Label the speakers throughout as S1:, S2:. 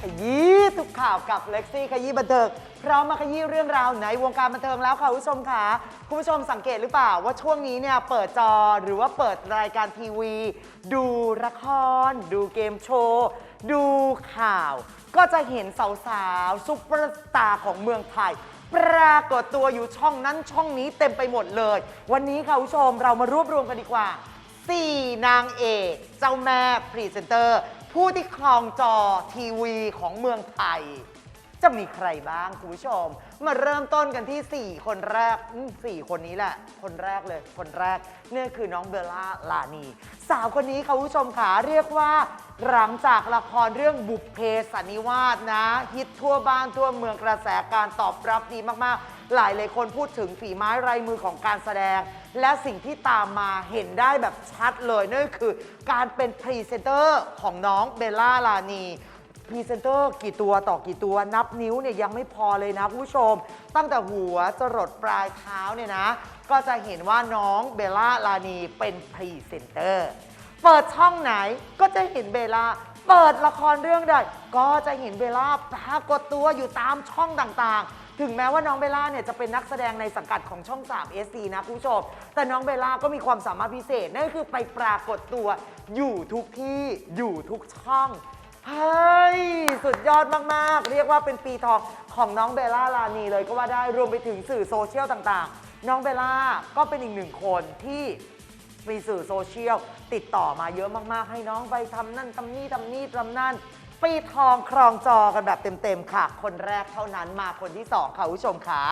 S1: ขยี้ทุกข่าวกับเล็กซี่ขยี้บันเทิงพร้อมมาขยี้เรื่องราวในวงการบันเทิงแล้วค่ะคุณผู้ชมค่ะคุณผู้ชมสังเกตหรือเปล่าว่าช่วงนี้เนี่ยเปิดจอหรือว่าเปิดรายการทีวี ดูละคร ดูเกมโชว์ ดูข่าว ก็จะเห็นสาวๆซุปเปอร์สตาร์ของเมืองไทยปรากฏตัวอยู่ช่องนั้นช่องนี้เต็มไปหมดเลย วันนี้ค่ะคุณผู้ชมเรามารวบรวมกันดีกว่า 4 นางเอก เจ้าแม่พรีเซนเตอร์ ผู้ที่ครองจอทีวีของเมืองไทย จะมีใครบ้างคุณผู้ชม มาเริ่มต้นกันที่ 4 คนแรกอืมสี่คนนี้แหละ คนแรกเลยคนแรกเนี่ยคือน้องเบลล่าลานี สาวคนนี้ค่ะคุณผู้ชมขาเรียกว่า หลังจากละครเรื่องบุพเพสันนิวาสนะ ฮิตทั่วบ้านทั่วเมืองกระแสการตอบรับดีมากๆ หลายเลยคนพูดถึงฝีไม้ลายมือของการแสดง และสิ่งที่ตามมาเห็นได้แบบชัดเลยนั่นก็คือ การเป็นพรีเซนเตอร์ของน้องเบลล่าลานี พรีเซนเตอร์กี่ตัวต่อกี่ตัวนับนิ้วเนี่ยยังไม่พอเลยนะคุณผู้ชม ตั้งแต่หัวจรดปลายเท้าเนี่ยนะ ก็จะเห็นว่าน้องเบลล่าลานีเป็นพรีเซนเตอร์ เปิดช่องไหนก็จะเห็นเบลล่าเปิดละครเรื่องใดก็จะเห็นเบลล่าปรากฏตัวอยู่ตามช่องต่างๆ ถึงแม้ว่าน้องเบลล่าเนี่ยจะเป็นนักแสดงในสังกัดของช่อง 3 SC นะคุณผู้ชม แต่น้องเบลล่าก็มีความสามารถพิเศษ นั่นคือไปปรากฏตัวอยู่ทุกที่อยู่ทุกช่อง เฮ้ยสุดยอดมาก ๆ เรียกว่าเป็นปีทองของน้องเบลล่าลานีเลยก็ว่าได้รวมไปถึงสื่อโซเชียลต่าง ๆ น้องเบลล่าก็เป็นอีกหนึ่งคนที่มีสื่อโซเชียลติดต่อมาเยอะมาก ๆ ให้น้องไปทำนั่นทำนี่ทำนี่ทำนั่น ปีทองครองจอกันแบบเต็มๆค่ะ คนแรกเท่านั้นมาคนที่2ค่ะคุณผู้ชมขา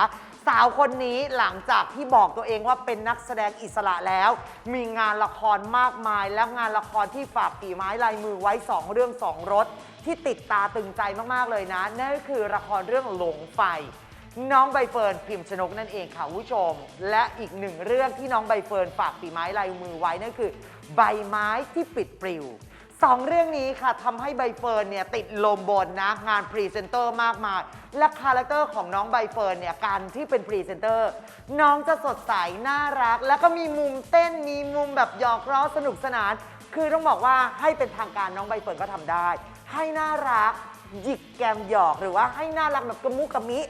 S1: สาวคนนี้หลังจากที่บอกตัวเองว่าเป็นนักแสดงอิสระแล้ว มีงานละครมากมาย และงานละครที่ฝากฝีไม้ลายมือไว้ 2 เรื่อง 2รสที่ติดตาตึงใจมากๆเลยนะ นั่นก็คือละครเรื่องหลงไฟ น้องใบเฟิร์นพิมพ์ชนกนั่นเองค่ะคุณผู้ชม และอีกหนึ่งเรื่องที่น้องใบเฟิร์นฝากฝีไม้ลายมือไว้นั่นคือ ใบไม้ที่ปิดปลิว สองเรื่องนี้ค่ะทำให้ใบเฟิร์นเนี่ยติดลมบนนะงานพรีเซนเตอร์มากมาย และคาแรคเตอร์ของน้องใบเฟิร์นเนี่ยการที่เป็นพรีเซนเตอร์ น้องจะสดใส น่ารัก แล้วก็มีมุมเต้นมีมุมแบบหยอกล้อสนุกสนาน คือต้องบอกว่าให้เป็นทางการน้องใบเฟิร์นก็ทำได้ ให้น่ารักหยิกแกมหยอกหรือว่าให้น่ารักแบบกระมุกกระมิ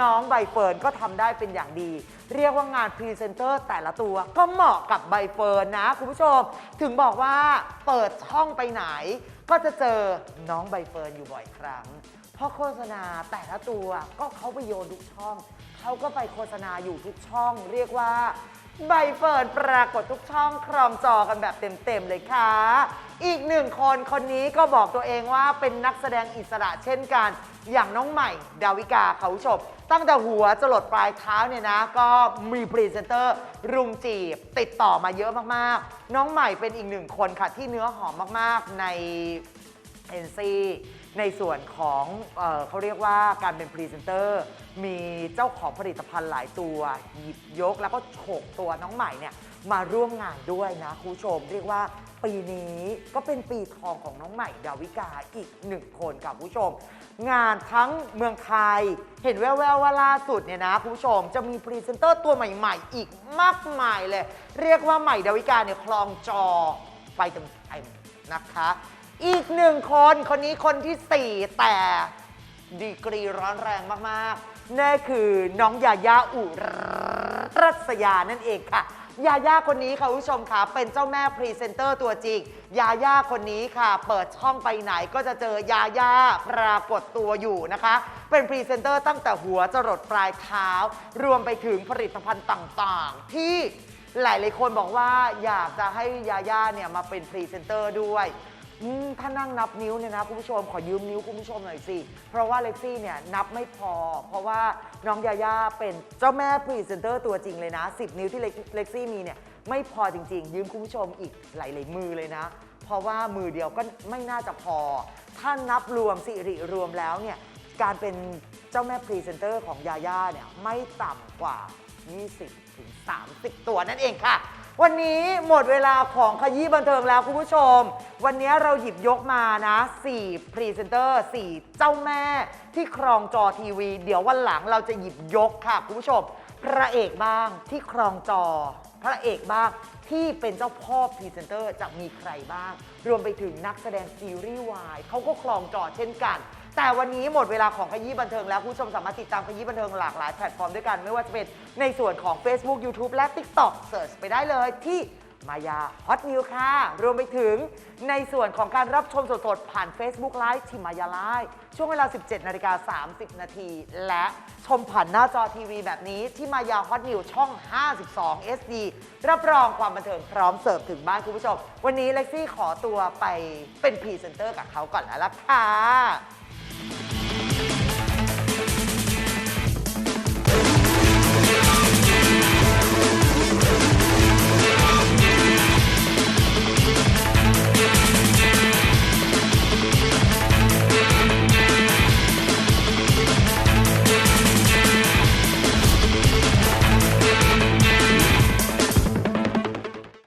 S1: น้องใบเฟิร์นก็ทำได้เป็นอย่างดี เรียกว่างานพรีเซนเตอร์แต่ละตัว ก็เหมาะกับใบเฟิร์นนะ คุณผู้ชม ถึงบอกว่าเปิดช่องไปไหน ก็จะเจอน้องใบเฟิร์นอยู่บ่อยครั้ง เพราะโฆษณาแต่ละตัวก็เขาไปโยนทุกช่อง เขาก็ไปโฆษณาอยู่ทุกช่อง เรียกว่า ใบเฟิร์นปรากฏทุกช่องครองจอกันแบบเต็มๆเลยค่ะ อีกหนึ่งคนคนนี้ก็บอกตัวเองว่าเป็นนักแสดงอิสระเช่นกัน อย่างน้องใหม่ ดาวิกาเขาชมตั้งแต่หัวจรดปลายเท้าเนี่ยนะ ก็มีพรีเซนเตอร์รุมจีบ ติดต่อมาเยอะมากๆ น้องใหม่เป็นอีกหนึ่งคนค่ะที่เนื้อหอมมากๆในเอ็นซี ในส่วนของเออเขาเรียกว่าการเป็นพรีเซนเตอร์มีเจ้าของผลิตภัณฑ์หลายตัวหยิบยกแล้วก็โฉกตัวน้องใหม่เนี่ยมาร่วมงานด้วยนะคุณผู้ชม เรียกว่าปีนี้ก็เป็นปีทองของน้องใหม่ดาวิกาอีกหนึ่งคนกับคุณผู้ชม งานทั้งเมืองไทย เห็นแววๆว่าล่าสุดเนี่ยนะคุณผู้ชมจะมีพรีเซนเตอร์ตัวใหม่ ๆ อีกมากมายเลย เรียกว่าใหม่ดาวิกาเนี่ยคลองจอไปเต็มๆนะคะ อีกหนึ่งคนคนนี้คนที่ 4 แต่ดีกรีร้อนแรงมากๆนั่นคือน้องยายาอุรัสยานั่นเองค่ะ ยาย่าคนนี้ค่ะคุณผู้ชมค่ะ เป็นเจ้าแม่พรีเซนเตอร์ตัวจริง ยาย่าคนนี้ค่ะ เปิดช่องไปไหนก็จะเจอยาย่าปรากฏตัวอยู่นะคะ เป็นพรีเซนเตอร์ตั้งแต่หัวจรดปลายเท้า รวมไปถึงผลิตภัณฑ์ต่างๆ ที่หลายๆคนบอกว่าอยากจะให้ยาย่าเนี่ยมาเป็นพรีเซนเตอร์ด้วย อืมถ้านั่งนับนิ้วเนี่ยนะคุณผู้ชมขอยืมนิ้วคุณผู้ชมหน่อยสิ เพราะว่าเล็กซี่เนี่ยนับไม่พอ เพราะว่าน้องยาย่าเป็นเจ้าแม่พรีเซนเตอร์ตัวจริงเลยนะ 10 นิ้วที่เล็กเล็กซี่มีเนี่ยไม่พอจริง ๆ ยืมคุณผู้ชมอีกหลายๆมือเลยนะ เพราะว่ามือเดียวก็ไม่น่าจะพอ ถ้านับรวมสิริรวมแล้วเนี่ยการเป็นเจ้าแม่พรีเซนเตอร์ของยาย่าเนี่ยไม่ต่ำกว่า 20ถึง30 ตัวนั่นเองค่ะ วันนี้หมดเวลาของขยี้บันเทิงแล้วคุณผู้ชม วันนี้เราหยิบยกมานะ 4 พรีเซนเตอร์ 4 เจ้าแม่ที่ครองจอทีวี เดี๋ยววันหลังเราจะหยิบยกค่ะคุณผู้ชม พระเอกบ้างที่ครองจอ พระเอกบ้าง ที่เป็นเจ้าพ่อพรีเซนเตอร์จะมีใครบ้าง รวมไปถึงนักแสดงซีรีส์วายเขาก็คลองจอเช่นกัน แต่วันนี้หมดเวลาของขยี้บันเทิงแล้วคุณผู้ชมสามารถติดตามขยี้บันเทิงหลากหลายแพลตฟอร์มด้วยกัน ไม่ว่าจะเป็นในส่วนของ Facebook YouTube และ TikTok เสิร์ชไปได้เลยที่ มายาฮอตนิวค่ะ รวมไปถึงในส่วนของการรับชมสดๆ ผ่าน Facebook Live ที่มายาไลฟ์ช่วงเวลา 17นาฬิกา30 นาที และชมผ่านหน้าจอทีวีแบบนี้ที่มายาฮอตนิวช่อง 52 SD รับรองความบันเทิงพร้อมเสิร์ฟถึงบ้านคุณผู้ชม วันนี้เล็กซี่ขอตัวไปเป็นพรีเซนเตอร์กับเขาก่อนแล้วล่ะค่ะ